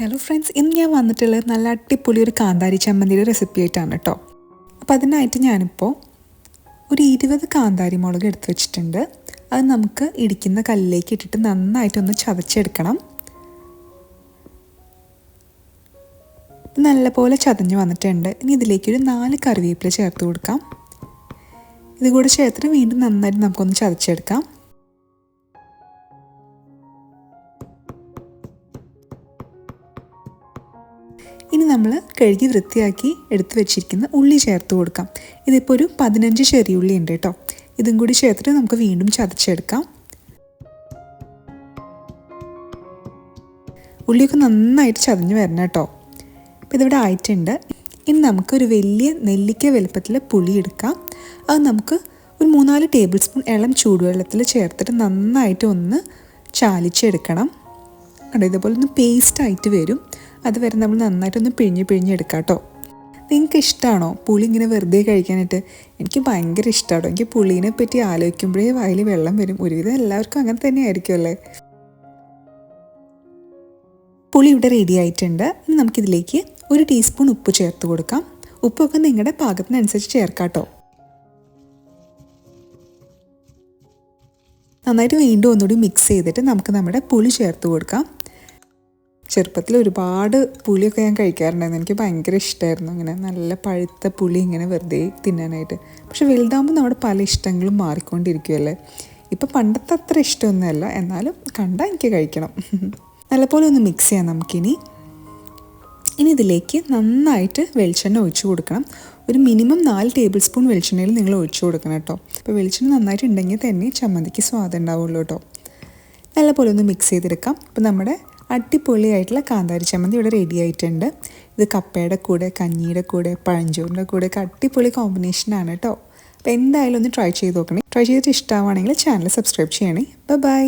Hello friends ഇന്ന് ഞാൻ വന്നിട്ടുള്ളത് നല്ല അടിപൊളി ഒരു കാന്താരി ചമ്മന്തിയുടെ റെസിപ്പി ആയിട്ടാണ് കേട്ടോ അപ്പോൾ അതിനായിട്ട് ഞാനിപ്പോൾ ഒരു ഇരുപത് കാന്താരി മുളക് എടുത്ത് വെച്ചിട്ടുണ്ട്. അത് നമുക്ക് ഇടിക്കുന്ന കല്ലിലേക്ക് ഇട്ടിട്ട് നന്നായിട്ടൊന്ന് ചതച്ചെടുക്കണം. നല്ലപോലെ ചതഞ്ഞ് വന്നിട്ടുണ്ട്. ഇനി ഇതിലേക്കൊരു നാല് കറിവേപ്പില ചേർത്ത് കൊടുക്കാം. ഇത് കൂടെ ചേർത്തിട്ട് വീണ്ടും നന്നായിട്ട് നമുക്കൊന്ന് ചതച്ചെടുക്കാം. ഇനി നമ്മൾ കഴുകി വൃത്തിയാക്കി എടുത്തു വെച്ചിരിക്കുന്ന ഉള്ളി ചേർത്ത് കൊടുക്കാം. ഇതിപ്പോൾ ഒരു പതിനഞ്ച് ചെറിയ ഉള്ളി ഉണ്ട് കേട്ടോ. ഇതും കൂടി ചേർത്തിട്ട് നമുക്ക് വീണ്ടും ചതച്ചെടുക്കാം. ഉള്ളിയൊക്കെ നന്നായിട്ട് ചതഞ്ഞ് വരണം കേട്ടോ. അപ്പോൾ ഇതിവിടെ ആയിട്ടുണ്ട്. ഇനി നമുക്കൊരു വലിയ നെല്ലിക്ക വലുപ്പത്തിൽ പുളി എടുക്കാം. അത് നമുക്ക് ഒരു മൂന്നാൽ ടേബിൾ സ്പൂൺ ഇളം ചൂടുവെള്ളത്തിൽ ചേർത്തിട്ട് നന്നായിട്ട് ഒന്ന് ചാലിച്ചെടുക്കണം. കണ്ടോ ഇതുപോലെ ഒന്ന് പേസ്റ്റ് ആയിട്ട് വരും. അതുവരെ നമ്മൾ നന്നായിട്ടൊന്ന് പിഴിഞ്ഞ് പിഴിഞ്ഞെടുക്കാം കേട്ടോ നിങ്ങൾക്ക് ഇഷ്ടമാണോ പുളി ഇങ്ങനെ വെറുതെ കഴിക്കാനായിട്ട്? എനിക്ക് ഭയങ്കര ഇഷ്ടമാണോ എനിക്ക് പുളീനെ പറ്റി ആലോചിക്കുമ്പോഴേ വായിൽ വെള്ളം വരും. ഒരുവിധം എല്ലാവർക്കും അങ്ങനെ തന്നെ ആയിരിക്കുമല്ലേ പുളി ഇവിടെ റെഡി ആയിട്ടുണ്ട്. നമുക്കിതിലേക്ക് ഒരു ടീസ്പൂൺ ഉപ്പ് ചേർത്ത് കൊടുക്കാം. ഉപ്പൊക്കെ നിങ്ങളുടെ പാകത്തിനനുസരിച്ച് ചേർക്കാം കേട്ടോ നന്നായിട്ട് വീണ്ടും ഒന്നുകൂടി മിക്സ് ചെയ്തിട്ട് നമുക്ക് നമ്മുടെ പുളി ചേർത്ത് കൊടുക്കാം. ചെറുപ്പത്തിൽ ഒരുപാട് പുളിയൊക്കെ ഞാൻ കഴിക്കാറുണ്ടായിരുന്നു. എനിക്ക് ഭയങ്കര ഇഷ്ടമായിരുന്നു ഇങ്ങനെ നല്ല പഴുത്ത പുളി ഇങ്ങനെ വെറുതെ തിന്നാനായിട്ട്. പക്ഷെ വലുതാകുമ്പോൾ നമ്മുടെ പല ഇഷ്ടങ്ങളും മാറിക്കൊണ്ടിരിക്കുമല്ലേ ഇപ്പം പണ്ടത്തെ അത്ര ഇഷ്ടമൊന്നുമല്ല. എന്നാലും കണ്ടാൽ എനിക്ക് കഴിക്കണം. നല്ലപോലെ ഒന്ന് മിക്സ് ചെയ്യാം നമുക്കിനി. ഇനി ഇതിലേക്ക് നന്നായിട്ട് വെളിച്ചെണ്ണ ഒഴിച്ചു കൊടുക്കണം. ഒരു മിനിമം നാല് ടേബിൾ സ്പൂൺ വെളിച്ചെണ്ണയിൽ നിങ്ങൾ ഒഴിച്ചു കൊടുക്കണം കേട്ടോ. അപ്പോൾ വെളിച്ചെണ്ണ നന്നായിട്ട് ഉണ്ടെങ്കിൽ തന്നെ ചമ്മന്തിക്ക് സ്വാദം ഉണ്ടാവുള്ളൂ കേട്ടോ. നല്ലപോലെ ഒന്ന് മിക്സ് ചെയ്തെടുക്കാം. അപ്പോൾ നമ്മുടെ അടിപൊളിയായിട്ടുള്ള കാന്താരി ചമ്മന്തി ഇവിടെ റെഡി ആയിട്ടുണ്ട്. ഇത് കപ്പയുടെ കൂടെ കഞ്ഞിയുടെ കൂടെ പഴഞ്ചോറിന്റെ കൂടെ ഒക്കെ അടിപൊളി കോമ്പിനേഷനാണ് കേട്ടോ അപ്പോൾ എന്തായാലും ഒന്ന് ട്രൈ ചെയ്ത് നോക്കണേ. ട്രൈ ചെയ്തിട്ട് ഇഷ്ടമാണെങ്കിൽ ചാനൽ സബ്സ്ക്രൈബ് ചെയ്യണേ. ബൈ